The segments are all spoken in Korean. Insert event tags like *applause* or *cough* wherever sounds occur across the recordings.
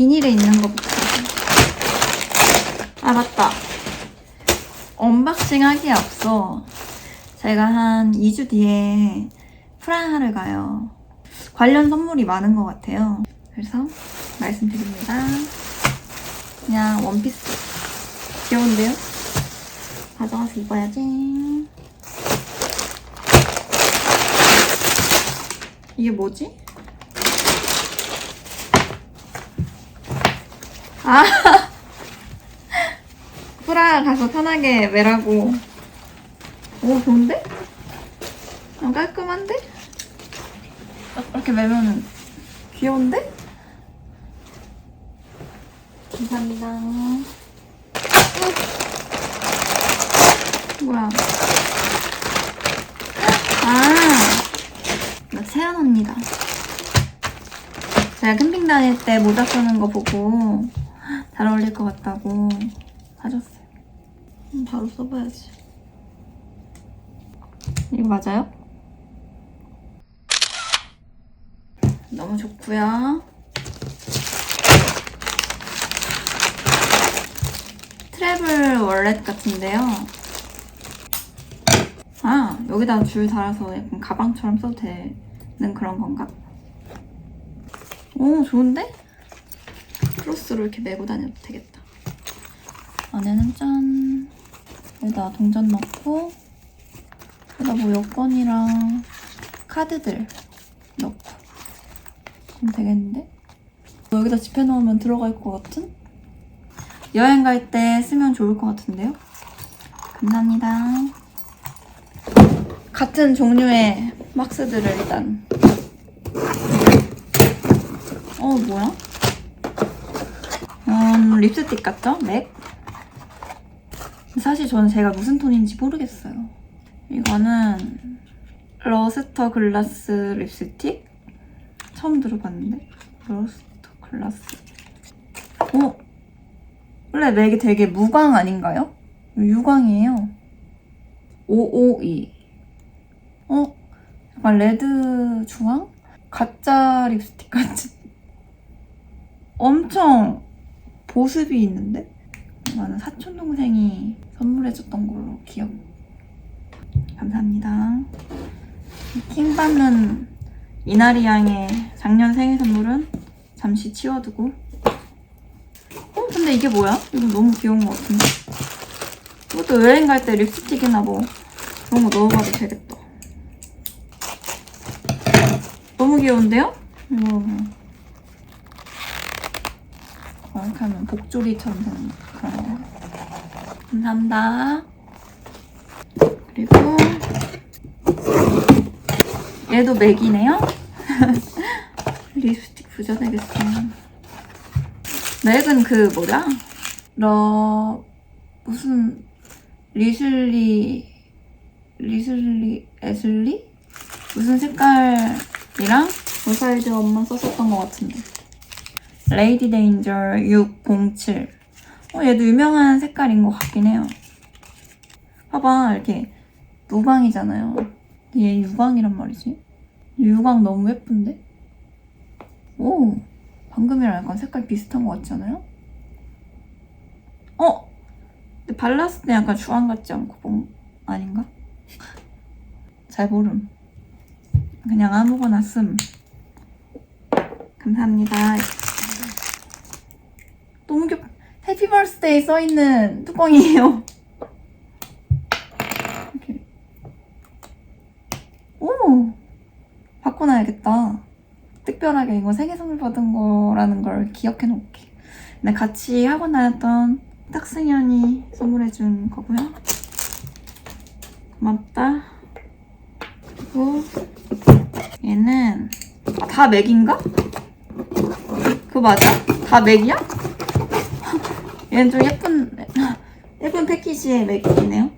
비닐에 있는 거부터. 아, 맞다. 언박싱 하기에 앞서 제가 한 2주 뒤에 프라하를 가요. 관련 선물이 많은 것 같아요. 그래서 말씀드립니다. 그냥 원피스. 귀여운데요? 가져가서 입어야지. 이게 뭐지? 아! *laughs* 프라 가서 편하게 매라고. 오, 좋은데? 아, 깔끔한데? 아, 이렇게 매면은 귀여운데? 감사합니다. 뭐야? 아, 나 채연 언니다. 제가 캠핑 다닐 때 모자 쓰는 거 보고 잘 어울릴 것 같다고 사줬어요. 음, 바로 써봐야지. 이거 맞아요? 너무 좋고요. 트래블 월렛 같은데요. 아, 여기다 줄 달아서 약간 가방처럼 써도 되는 그런 건가? 오, 좋은데? 크로스로 이렇게 메고 다녀도 되겠다. 안에는 짠! 여기다 동전 넣고, 여기다 뭐 여권이랑 카드들 넣고. 그럼 되겠는데? 여기다 집해놓으면 들어갈 것 같은? 여행 갈 때 쓰면 좋을 것 같은데요? 감사합니다. 같은 종류의 박스들을 일단. 어, 뭐야? 음, 립스틱 같죠? 맥? 사실 저는 제가 무슨 톤인지 모르겠어요. 이거는 러스터 글라스 립스틱? 처음 들어봤는데? 러스터 글라스. 어? 원래 맥이 되게 무광 아닌가요? 유광이에요. 552. 어? 약간 레드 주황? 가짜 립스틱 같은. 엄청 보습이 있는데? 나는 사촌 동생이 선물해줬던 걸로 기억. 감사합니다. 킹 받는 이나리 양의 작년 생일 선물은 잠시 치워두고. 어, 근데 이게 뭐야? 이거 너무 귀여운 것 같은데. 이것도 여행 갈 때 립스틱이나 뭐 그런 거 넣어가도 되겠다. 너무 귀여운데요? 이거 이렇게 하면 복조리처럼 되는 그런 거. 감사합니다. 그리고 얘도 맥이네요. *laughs* 립스틱 부자 되겠어. 맥은 그 뭐야? 러 무슨 리슬리 리슬리 에슬리 무슨 색깔이랑 그 사이즈 엄마 썼었던 것 같은데. 레이디 데인저 607. 어, 얘도 유명한 색깔인 것 같긴 해요. 봐봐, 이렇게 무광이잖아요. 근데 얘 유광이란 말이지. 유광 너무 예쁜데? 오, 방금이랑 약간 색깔 비슷한 것 같지 않아요? 어? 근데 발랐을 때 약간 주황 같지 않고 뭐 아닌가? 잘 모름. 그냥 아무거나 씀. 감사합니다. 너무 귀엽. 해피 버스데이 써있는 뚜껑이에요. 이렇게. 오! 바꿔놔야겠다. 특별하게 이거 생일 선물 받은 거라는 걸 기억해 놓을게. 근데 같이 학원 다녔던 딱승현이 선물해준 거고요. 고맙다. 그리고 얘는 아, 다 맥인가? 그거 맞아? 다 맥이야? 얘는 좀 예쁜 예쁜 패키지의 맥이네요.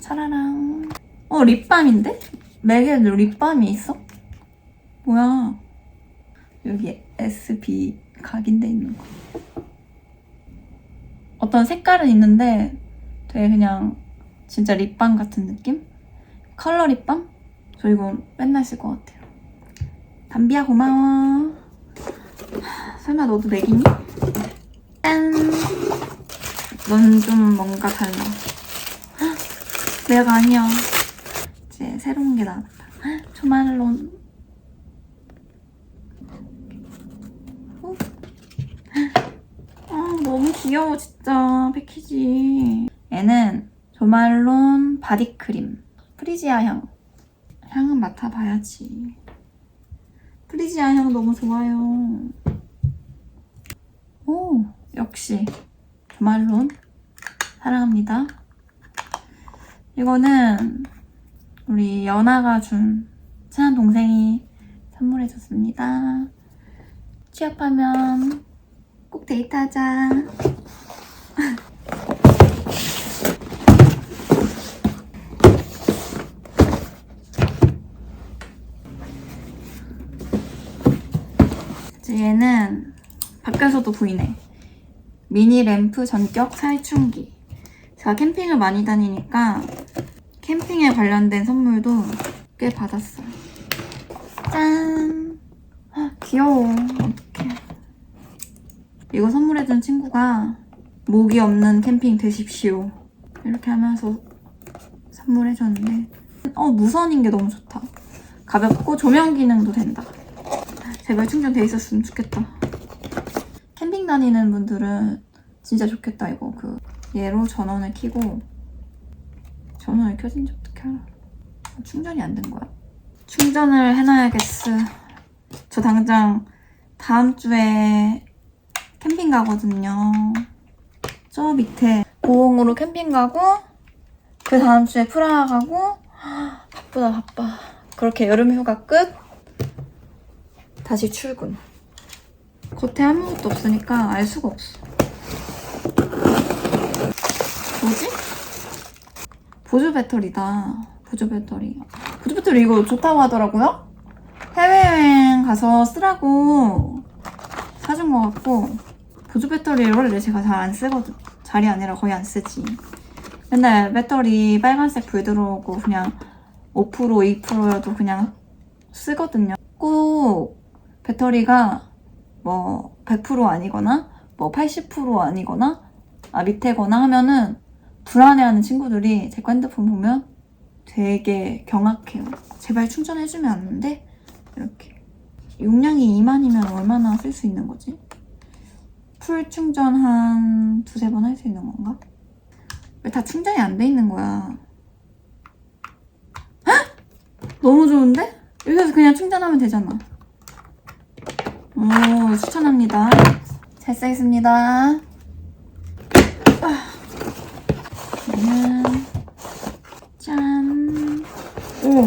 차라랑 어 립밤인데? 맥에도 립밤이 있어? 뭐야? 여기 SB 각인돼 있는 거. 어떤 색깔은 있는데 되게 그냥 진짜 립밤 같은 느낌? 컬러 립밤? 저 이거 맨날 쓸 것 같아요. 담비야 고마워. 설마 너도 맥이니? 짠! 넌 좀 뭔가 달라. 헉, 맥 아니야. 이제 새로운 게 나왔다. 헉, 조말론. 어? 아, 너무 귀여워, 진짜. 패키지. 얘는 조말론 바디크림. 프리지아 향. 향은 맡아봐야지. 프리지아 향 너무 좋아요. 오, 역시. 조말론. 사랑합니다. 이거는 우리 연아가 준 친한 동생이 선물해줬습니다. 취업하면 꼭 데이트하자. 이제 얘는 밖에서도 보이네. 미니 램프 전격 살충기. 제가 캠핑을 많이 다니니까 캠핑에 관련된 선물도 꽤 받았어요. 짠! 헉, 귀여워. 어떡해. 이거 선물해준 친구가 모기 없는 캠핑 되십시오. 이렇게 하면서 선물해줬는데 어 무선인 게 너무 좋다. 가볍고 조명 기능도 된다. 제발 충전돼 있었으면 좋겠다. 다니는 분들은 진짜 좋겠다 이거 그 얘로 전원을 켜고 전원을 켜진지 어떻게 알아? 충전이 안 된 거야? 충전을 해놔야겠어. 저 당장 다음 주에 캠핑 가거든요. 저 밑에 고흥으로 캠핑 가고 그 다음 주에 프라하 가고 *gasps* 바쁘다 바빠. 그렇게 여름 휴가 끝. 다시 출근. 겉에 아무것도 없으니까 알 수가 없어. 뭐지? 보조 배터리다. 보조 배터리. 보조 배터리 이거 좋다고 하더라고요? 해외여행 가서 쓰라고 사준 것 같고, 보조 배터리를 원래 제가 잘 안 쓰거든. 잘이 아니라 거의 안 쓰지. 맨날 배터리 빨간색 불 들어오고 그냥 5% 2%여도 그냥 쓰거든요. 꼭 배터리가 뭐 100% 아니거나 뭐 80% 아니거나 아 밑에거나 하면은 불안해하는 친구들이 제 거 핸드폰 보면 되게 경악해요. 제발 충전해주면 안 돼? 이렇게 용량이 2만이면 얼마나 쓸 수 있는 거지? 풀 충전 한 두세 번 할 수 있는 건가? 왜 다 충전이 안 돼 있는 거야? 헉! 너무 좋은데? 여기서 그냥 충전하면 되잖아. 오, 추천합니다. 잘 쓰겠습니다. 아, 얘는 짠. 오,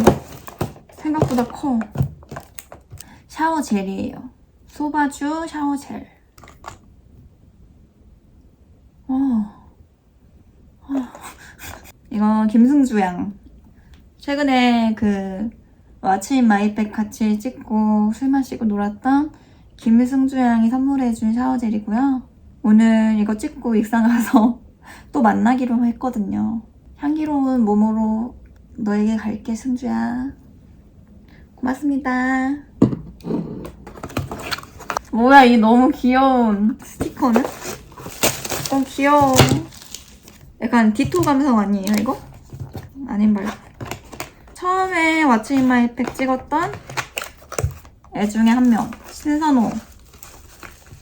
생각보다 커. 샤워 젤이에요. 소바주 샤워 젤. 어. 어. 이거 김승주 양. 최근에 그 아침 마이백 같이 찍고 술 마시고 놀았던 김승주 양이 선물해준 샤워젤이고요. 오늘 이거 찍고 익산 가서 *laughs* 또 만나기로 했거든요. 향기로운 몸으로 너에게 갈게 승주야. 고맙습니다. 뭐야 이 너무 귀여운 스티커는? 어 귀여워. 약간 디토 감성 아니에요 이거? 아닌 말고. 처음에 왓츠 인 마이 팩 찍었던 애 중에 한 명. 신선호.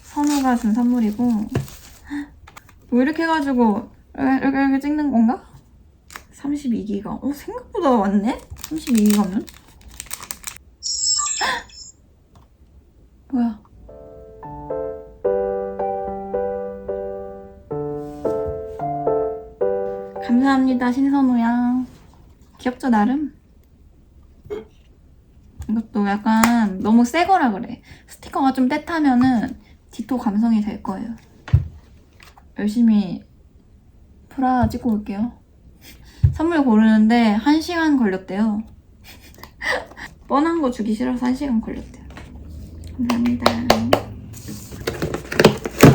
선호가 준 선물이고. 뭐 이렇게 해가지고 이렇게, 이렇게 찍는 건가? 32기가. 어, 생각보다 많네? 32기가면? *gasps* 뭐야? 감사합니다, 신선호양. 귀엽죠, 나름? 이것도 약간 너무 새 거라 그래. 스티커가 좀 떼타면은 디토 감성이 될 거예요. 열심히 프라 찍고 올게요. *laughs* 선물 고르는데 1시간 걸렸대요. *laughs* 뻔한 거 주기 싫어서 1시간 걸렸대요. 감사합니다.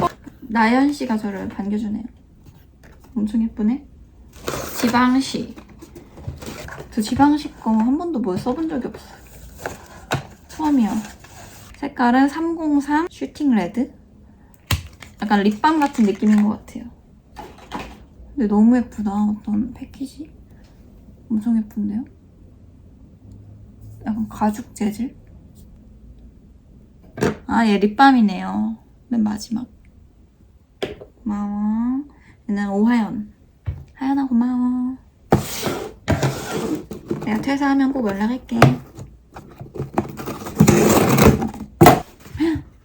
어, 나연 씨가 저를 반겨주네요. 엄청 예쁘네. 지방시. 저 지방시 거 한 번도 뭐 써본 적이 없어요. 처음이야. 색깔은 303 슈팅 레드. 약간 립밤 같은 느낌인 것 같아요. 근데 너무 예쁘다. 어떤 패키지? 엄청 예쁜데요? 약간 가죽 재질? 아, 얘 립밤이네요. 맨 마지막. 고마워. 얘는 오하연. 하연아 고마워. 내가 퇴사하면 꼭 연락할게.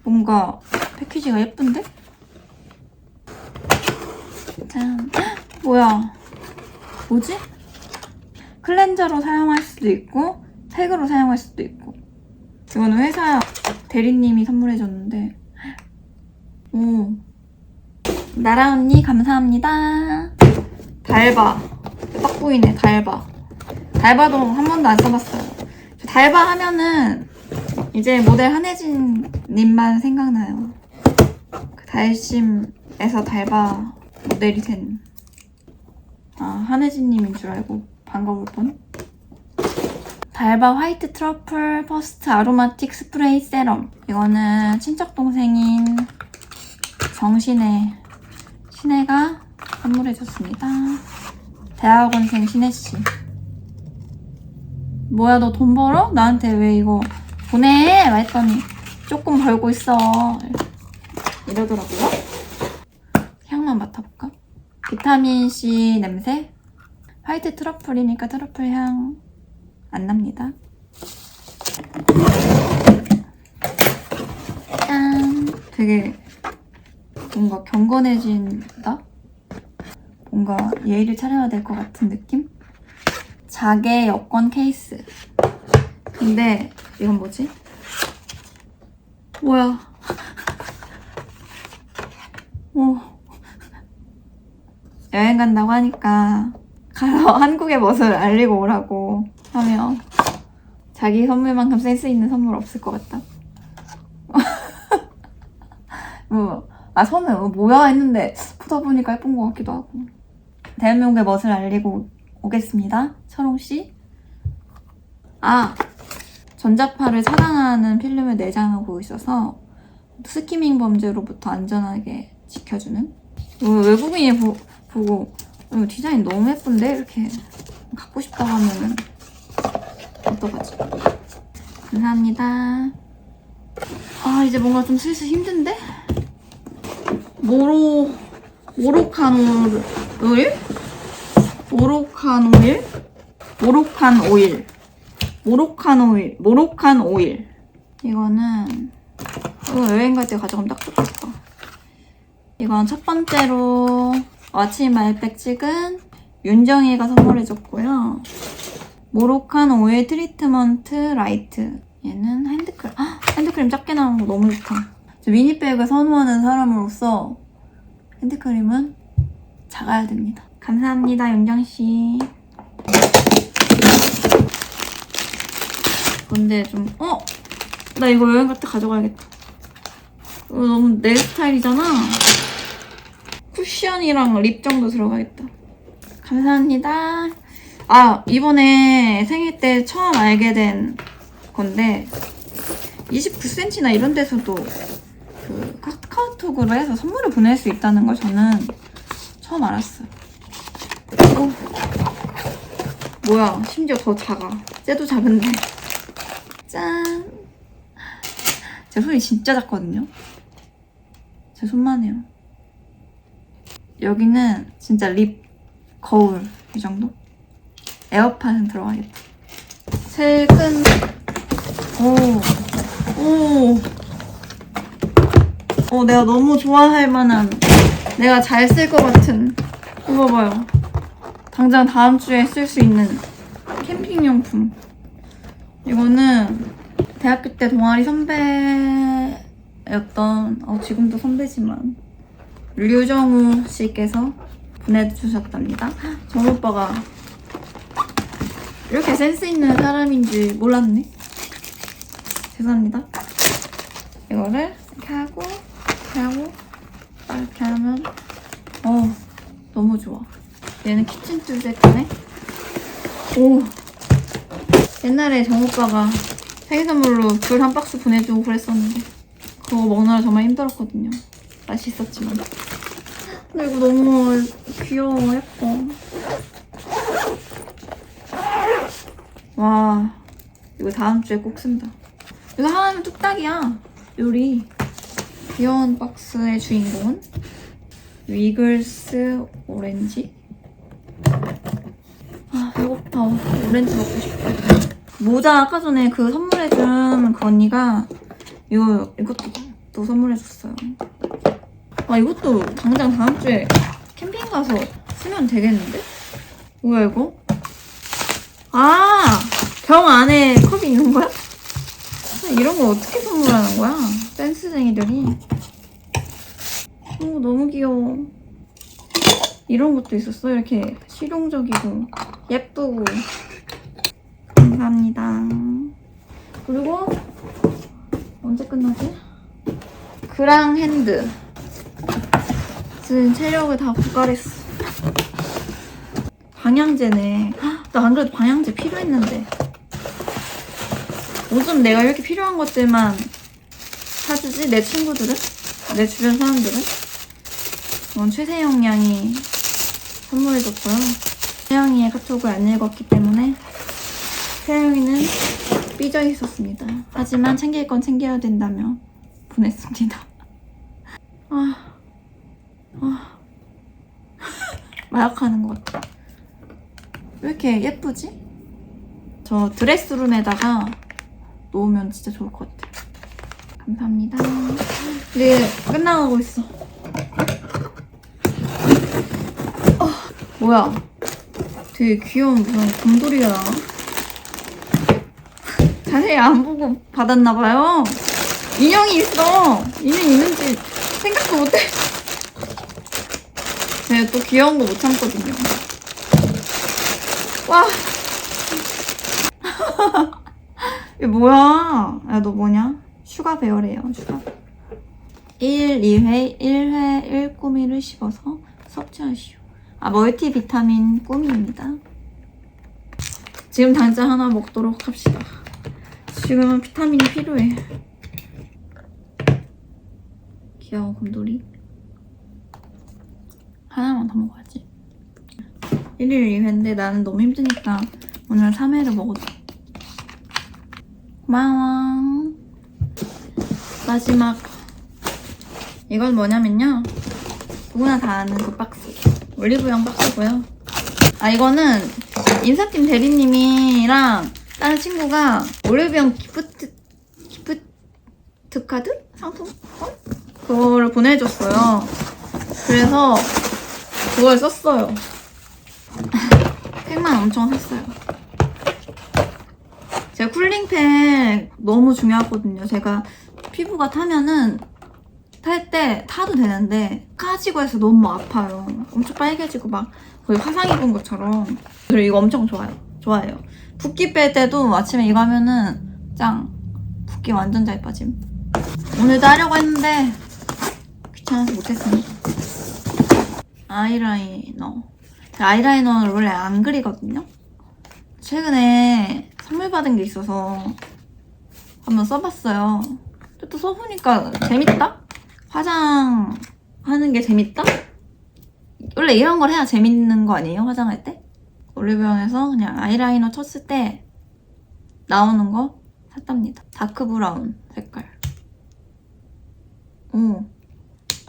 뭔가 패키지가 예쁜데? 짠. *gasps* 뭐야? 뭐지? 클렌저로 사용할 수도 있고 팩으로 사용할 수도 있고 이거는 회사 대리님이 선물해줬는데 *gasps* 오 나라 언니 감사합니다 달바 딱 보이네 달바 달바도 한 번도 안 써봤어요 저 달바 하면은 이제 모델 한혜진 님만 생각나요 그 달심에서 달바 모델이 된 아, 한혜진 님인 줄 알고 반가울 뻔. 달바 화이트 트러플 퍼스트 아로마틱 스프레이 세럼. 이거는 친척 동생인 정신의 신혜가 선물해줬습니다. 대학원생 신혜씨. 뭐야, 너 돈 벌어? 나한테 왜 이거 보내? 막 했더니 조금 벌고 있어. 이러더라고요. 향만 맡아볼까? 비타민C 냄새? 화이트 트러플이니까 트러플 향 안 납니다. 짠! 되게 뭔가 경건해진다? 뭔가 예의를 차려야 될 것 같은 느낌? 자개 여권 케이스. 근데 이건 뭐지? 뭐야? 오. 여행 간다고 하니까 가서 *laughs* 한국의 멋을 알리고 오라고 하면 자기 선물만큼 센스 있는 선물 없을 것 같다. *laughs* 뭐, 아, 처음에 어, 뭐야 했는데 보다 보니까 예쁜 것 같기도 하고. 대한민국의 멋을 알리고 오겠습니다. 철홍씨. 아, 전자파를 차단하는 필름을 내장하고 있어서 스키밍 범죄로부터 안전하게 지켜주는 어, 외국인이 보, 보고 어, 디자인 너무 예쁜데? 이렇게 갖고 싶다고 하면은 어떡하지? 감사합니다. 아 이제 뭔가 좀 슬슬 힘든데? 모로 모로칸 오일? 모로칸 오일? 모로칸 오일 모로칸 오일 모로칸 오일 이거는 이거 여행 갈 때 가져가면 딱 좋겠다 이건 첫 번째로 아침 말백 찍은 윤정이가 선물해줬고요. 모로칸 오일 트리트먼트 라이트. 얘는 핸드크림. 아, 핸드크림 작게 나온 거 너무 좋다. 저 미니백을 선호하는 사람으로서 핸드크림은 작아야 됩니다. 감사합니다, 윤정씨. 근데 좀, 어? 나 이거 여행 갈 때 가져가야겠다. 이거 너무 내 스타일이잖아. 쿠션이랑 립 정도 들어가겠다. 감사합니다. 아, 이번에 생일 때 처음 알게 된 건데, 29cm나 이런 데서도 그 카카오톡으로 해서 선물을 보낼 수 있다는 걸 저는 처음 알았어요. 오. 뭐야, 심지어 더 작아. 쟤도 작은데. 짠. 제 손이 진짜 작거든요. 제 손만 해요. 여기는 진짜 립 거울 이 정도? 에어팟은 들어가겠다. 제일 큰 오, 오, 어 내가 너무 좋아할 만한 내가 잘 쓸 것 같은 이거 봐요. 당장 다음 주에 쓸 수 있는 캠핑용품. 이거는 대학교 때 동아리 선배였던 어, 지금도 선배지만 류정우 씨께서 보내주셨답니다. 정우 오빠가 이렇게 센스 있는 사람인지 몰랐네. 죄송합니다. 이거를 이렇게 하고 이렇게 하고 딱 이렇게 하면 어 너무 좋아. 얘는 키친 툴 세트네. 오 옛날에 정우 오빠가 생일 선물로 귤 한 박스 보내주고 그랬었는데 그거 먹느라 정말 힘들었거든요. 맛있었지만. 근데 이거 너무 귀여워, 예뻐. 와, 이거 다음 주에 꼭 쓴다. 이거 하나면 뚝딱이야. 요리. 귀여운 박스의 주인공은 위글스 오렌지. 아, 배고파. 오렌지 먹고 싶어. 모자 아까 전에 그 선물해준 그 언니가 이거, 이것도 또 선물해줬어요. 아, 이것도 당장 다음 주에 캠핑 가서 쓰면 되겠는데? 뭐야, 이거? 아! 병 안에 컵이 있는 거야? 아, 이런 거 어떻게 선물하는 거야? 댄스쟁이들이. 오, 너무 귀여워. 이런 것도 있었어. 이렇게 실용적이고 예쁘고. 감사합니다. 그리고 언제 끝나지? 그랑 핸드. 지금 체력을 다 고갈했어. 방향제네. 나 안 그래도 방향제 필요했는데. 요즘 내가 이렇게 필요한 것들만 사주지? 내 친구들은? 내 주변 사람들은? 이건 최세영 양이 선물해줬고요. 세영이의 카톡을 안 읽었기 때문에 세영이는 삐져 있었습니다. 하지만 챙길 건 챙겨야 된다며 보냈습니다. 아, 아, 마약하는 것 같아. 왜 이렇게 예쁘지? 저 드레스룸에다가 놓으면 진짜 좋을 것 같아. 감사합니다. 이제 끝나가고 있어. 어, 뭐야? 되게 귀여운 무슨 곰돌이가 나와. 자세히 안 보고 받았나 봐요. 인형이 있어. 인형 있는지 생각도 못해. 제가 또 귀여운 거 못 참거든요. 와. *laughs* 이게 뭐야? 야, 너 뭐냐? 슈가 배열이에요, 슈가. 1, 2회, 1회 1 꾸미를 씹어서 섭취하시오. 아, 멀티비타민 꾸미입니다. 지금 당장 하나 먹도록 합시다. 지금은 비타민이 필요해. 귀여운 곰돌이. 하나만 더 먹어야지. 1일 2회인데 나는 너무 힘드니까 오늘 3회를 먹어줘. 고마워. 마지막. 이건 뭐냐면요. 누구나 다 아는 그 박스. 올리브영 박스고요. 아, 이거는 인사팀 대리님이랑 다른 친구가 올리브영 기프트, 기프트 카드? 상품권? 그거를 보내줬어요. 그래서 그걸 썼어요. *laughs* 팩만 엄청 샀어요. 제가 쿨링팩 너무 중요하거든요. 제가 피부가 타면은 탈 때 타도 되는데 까지고 해서 너무 아파요. 엄청 빨개지고 막 거의 화상 입은 것처럼. 그리고 이거 엄청 좋아요. 좋아해요. 붓기 뺄 때도 아침에 이거 하면은 짱 붓기 완전 잘 빠짐. 오늘도 하려고 했는데 귀찮아서 못했습니다. 아이라이너. 아이라이너를 원래 안 그리거든요. 최근에 선물 받은 게 있어서 한번 써봤어요. 또 써보니까 재밌다? 화장하는 게 재밌다? 원래 이런 걸 해야 재밌는 거 아니에요? 화장할 때? 올리브영에서 그냥 아이라이너 쳤을 때 나오는 거 샀답니다. 다크 브라운 색깔. 오,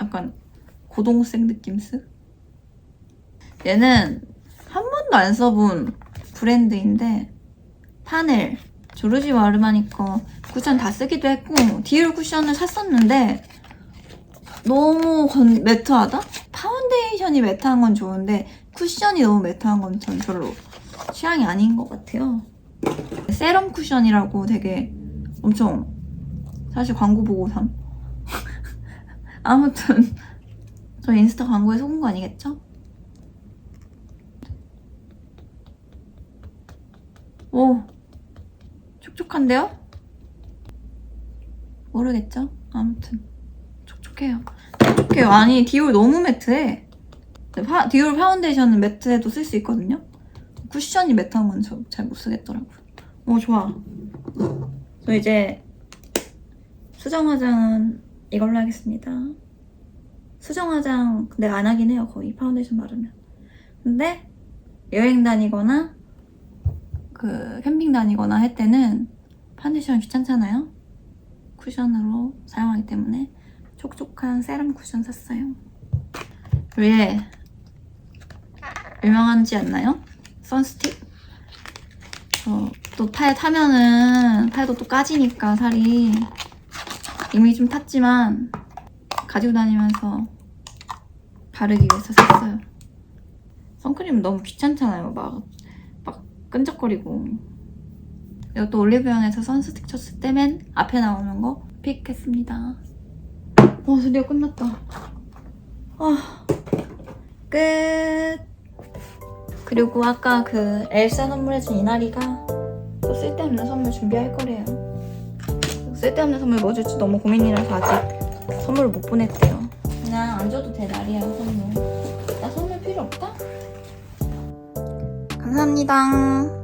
약간 고동색 느낌스? 얘는 한 번도 안 써본 브랜드인데 파넬 조르지오 아르마니 거 쿠션 다 쓰기도 했고 디올 쿠션을 샀었는데 너무 건, 매트하다? 파운 데이션이 매트한 건 좋은데 쿠션이 너무 매트한 건 전 별로 취향이 아닌 것 같아요. 세럼 쿠션이라고 되게 엄청 사실 광고 보고 삼. *laughs* 아무튼 저 인스타 광고에 속은 거 아니겠죠? 오, 촉촉한데요? 모르겠죠? 아무튼 촉촉해요. 촉촉해요. 아니 디올 너무 매트해. 파, 디올 파운데이션은 매트해도 쓸 수 있거든요. 쿠션이 매트한 건저잘못 쓰겠더라고요. 오 좋아. 저 이제 수정 화장은 이걸로 하겠습니다. 수정 화장 내가 안 하긴 해요. 거의 파운데이션 바르면. 근데 여행 다니거나 그 캠핑 다니거나 할 때는 파운데이션 귀찮잖아요. 쿠션으로 사용하기 때문에 촉촉한 세럼 쿠션 샀어요. 위에 유명한지 않나요? 선스틱? 어, 또팔 타면은 팔도 또 까지니까 살이 이미 좀 탔지만 가지고 다니면서 바르기 위해서 샀어요. 선크림 너무 귀찮잖아요. 막, 막 끈적거리고. 이것도 올리브영에서 선스틱 쳤을 때 맨 앞에 나오는 거 픽했습니다. 어, 드디어 끝났다. 아, 끝. 그리고 아까 그 엘사 선물해준 이나리가 또 쓸데없는 선물 준비할 거래요. 쓸데없는 선물 뭐 줄지 너무 고민이라서 아직 선물을 못 보냈대요. 그냥 안 줘도 될 날이야, 선물. 나 선물 필요 없다? 감사합니다.